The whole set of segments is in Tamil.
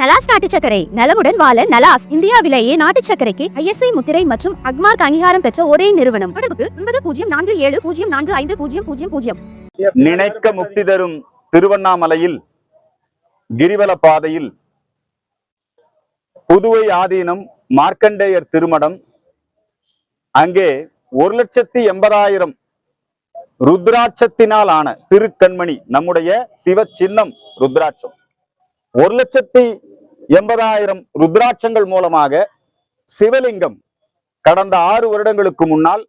நலாஸ் நாட்டு சக்கரை நலமுடன் வாழ நலாஸ் இந்தியாவிலேயே நாட்டு சக்கரைக்கு ஐஎஸ்ஐ முத்திரை மற்றும் அக்மார்க் அங்கீகாரம் பெற்ற ஒரே நிறுவனம். தொடர்புக்கு ஒன்பது பூஜ்ஜியம் நான்கு ஏழு பூஜ்ஜியம் நான்கு ஐந்து பூஜ்ஜியம் பூஜ்ஜியம் பூஜ்ஜியம். நினைக்க முக்தி தரும் திருவண்ணாமலையில் கிரிவல பாதையில் புதுவை ஆதீனம் மார்க்கண்டேயர் திருமடம். அங்கே ஒரு லட்சத்தி எண்பதாயிரம் ருத்ராட்சத்தினால் ஆன திருக்கண்மணி நம்முடைய சிவ சின்னம் ருத்ராட்சம். ஒரு லட்சத்தி எண்பதாயிரம் ருத்ராட்சங்கள் மூலமாக சிவலிங்கம் கடந்த ஆறு வருடங்களுக்கு முன்னால்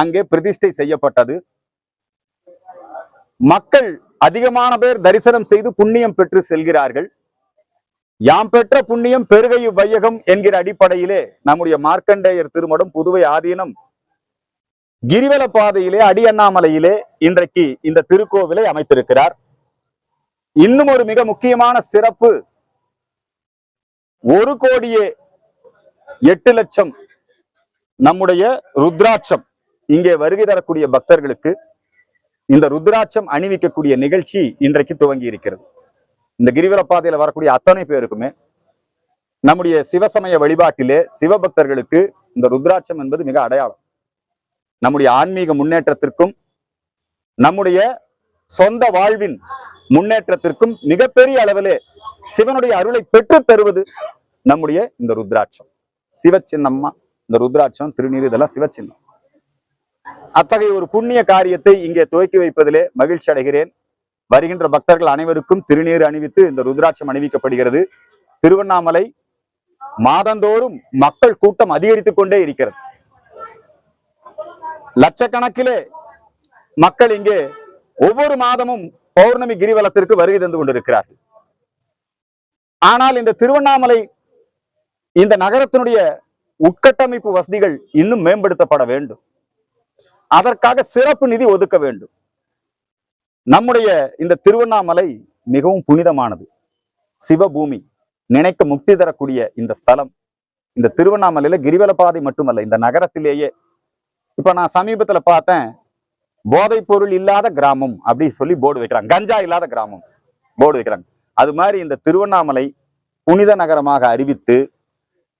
அங்கே பிரதிஷ்டை செய்யப்பட்டது. மக்கள் அதிகமான பேர் தரிசனம் செய்து புண்ணியம் பெற்று செல்கிறார்கள். யாம் பெற்ற புண்ணியம் பெருகையு வையகம் என்கிற அடிப்படையிலே நம்முடைய மார்க்கண்டேயர் திருமடம் புதுவை ஆதீனம் கிரிவல பாதையிலே அடி அண்ணாமலையிலே இன்றைக்கு இந்த திருக்கோவிலை அமைத்திருக்கிறார். இன்னும் ஒரு மிக முக்கியமான சிறப்பு ஒரு கோடியே எட்டு லட்சம் நம்முடைய ருத்ராட்சம் இங்கே வருகை தரக்கூடிய பக்தர்களுக்கு இந்த ருத்ராட்சம் அணிவிக்கக்கூடிய நிகழ்ச்சி இன்றைக்கு துவங்கி இருக்கிறது. இந்த கிரிவர பாதையில வரக்கூடிய அத்தனை பேருக்குமே நம்முடைய சிவசமய வழிபாட்டிலே சிவபக்தர்களுக்கு இந்த ருத்ராட்சம் என்பது மிக அடையாளம். நம்முடைய ஆன்மீக முன்னேற்றத்திற்கும் நம்முடைய சொந்த வாழ்வின் முன்னேற்றத்திற்கும் மிகப்பெரிய அளவிலே சிவனுடைய அருளை பெற்று தருவது நம்முடைய இந்த ருத்ராட்சம். சிவச்சின்னம்மா இந்த ருத்ராட்சம் திருநீர் இதெல்லாம் சிவச்சின்னம். அத்தகைய ஒரு புண்ணிய காரியத்தை இங்கே துவக்கி வைப்பதிலே மகிழ்ச்சி அடைகிறேன். வருகின்ற பக்தர்கள் அனைவருக்கும் திருநீர் அணிவித்து இந்த ருத்ராட்சம் அணிவிக்கப்படுகிறது. திருவண்ணாமலை மாதந்தோறும் மக்கள் கூட்டம் அதிகரித்துக் கொண்டே இருக்கிறது. லட்சக்கணக்கிலே மக்கள் இங்கே ஒவ்வொரு மாதமும் பௌர்ணமி கிரிவலத்திற்கு வருகை தந்து கொண்டிருக்கிறார்கள். ஆனால் இந்த திருவண்ணாமலை இந்த நகரத்தினுடைய உட்கட்டமைப்பு வசதிகள் இன்னும் மேம்படுத்தப்பட வேண்டும். அதற்காக சிறப்பு நிதி ஒதுக்க வேண்டும். நம்முடைய இந்த திருவண்ணாமலை மிகவும் புனிதமானது. சிவபூமி நினைக்க முக்தி தரக்கூடிய இந்த ஸ்தலம். இந்த திருவண்ணாமலையில கிரிவல பாதை மட்டுமல்ல இந்த நகரத்திலேயே. இப்ப நான் சமீபத்துல பார்த்தேன் போதைப் பொருள் இல்லாத கிராமம் அப்படின்னு சொல்லி போர்டு வைக்கிறாங்க. கஞ்சா இல்லாத கிராமம் போர்டு வைக்கிறாங்க. அது மாதிரி இந்த திருவண்ணாமலை புனித நகரமாக அறிவித்து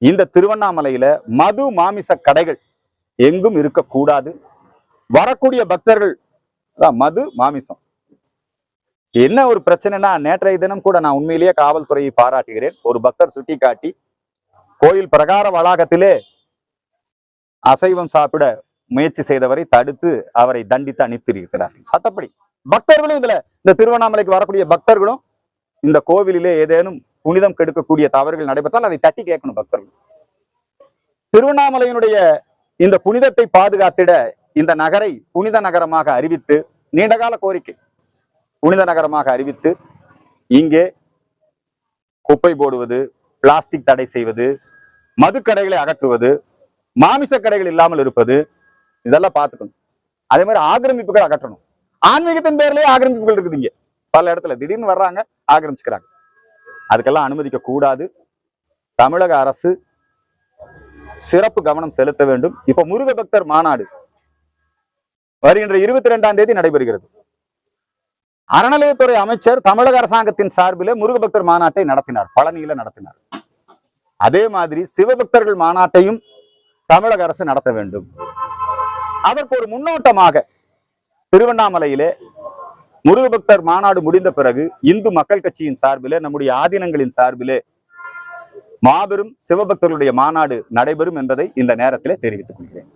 இந்த திருவண்ணாமலையில மது மாமிச கடைகள் எங்கும் இருக்கக்கூடாது. வரக்கூடிய பக்தர்கள் மது மாமிசம். என்ன ஒரு பிரச்சனைனா நேற்றைய தினம் கூட நான் உண்மையிலேயே காவல்துறையை பாராட்டுகிறேன். ஒரு பக்தர் சுட்டி காட்டி கோயில் பிரகார வளாகத்திலே அசைவம் சாப்பிட முயற்சி செய்தவரை தடுத்து அவரை தண்டித்து அனுப்பியிருக்கிறார். சட்டப்படி பக்தர்களும் இதுல இந்த திருவண்ணாமலைக்கு வரக்கூடிய பக்தர்களும் இந்த கோவிலிலே ஏதேனும் புனிதம் கெடுக்கக்கூடிய தவறுகள் நடைபெற்றால் அதை தட்டி கேட்கணும் பக்தர்கள். திருவண்ணாமலையினுடைய இந்த புனிதத்தை பாதுகாத்திட இந்த நகரை புனித நகரமாக அறிவித்து நீண்டகால கோரிக்கை. புனித நகரமாக அறிவித்து இங்கே குப்பை போடுவது பிளாஸ்டிக் தடை செய்வது மதுக்கடைகளை அகற்றுவது மாமிச கடைகள் இல்லாமல் இருப்பது இதெல்லாம் பார்த்துக்கணும். அதே மாதிரி ஆக்கிரமிப்புகள் அகற்றணும். ஆன்மீகத்தின் பேர்லயே ஆக்கிரமிப்புகள் இருக்குது இங்க. பல இடத்துல திடீர்னு வர்றாங்க ஆக்கிரமிச்சுக்கிறாங்க. அதுக்கெல்லாம் அனுமதிக்க கூடாது தமிழக அரசு சிறப்பு கவனம் செலுத்த வேண்டும். இப்ப முருக பக்தர் மாநாடு வருகின்ற இருபத்தி ரெண்டாம் தேதி நடைபெறுகிறது. அறநிலையத்துறை அமைச்சர் தமிழக அரசாங்கத்தின் சார்பில் முருகபக்தர் மாநாட்டை நடத்தினார். பழனியில நடத்தினார். அதே மாதிரி சிவபக்தர்கள் மாநாட்டையும் தமிழக அரசு நடத்த வேண்டும். அதற்கு ஒரு முன்னோட்டமாக திருவண்ணாமலையிலே முருகபக்தர் மாநாடு முடிந்த பிறகு இந்து மக்கள் கட்சியின் சார்பிலே நம்முடைய ஆதீனங்களின் சார்பிலே மாபெரும் சிவபக்தர்களுடைய மாநாடு நடைபெறும் என்பதை இந்த நேரத்திலே தெரிவித்துக் கொள்கிறேன்.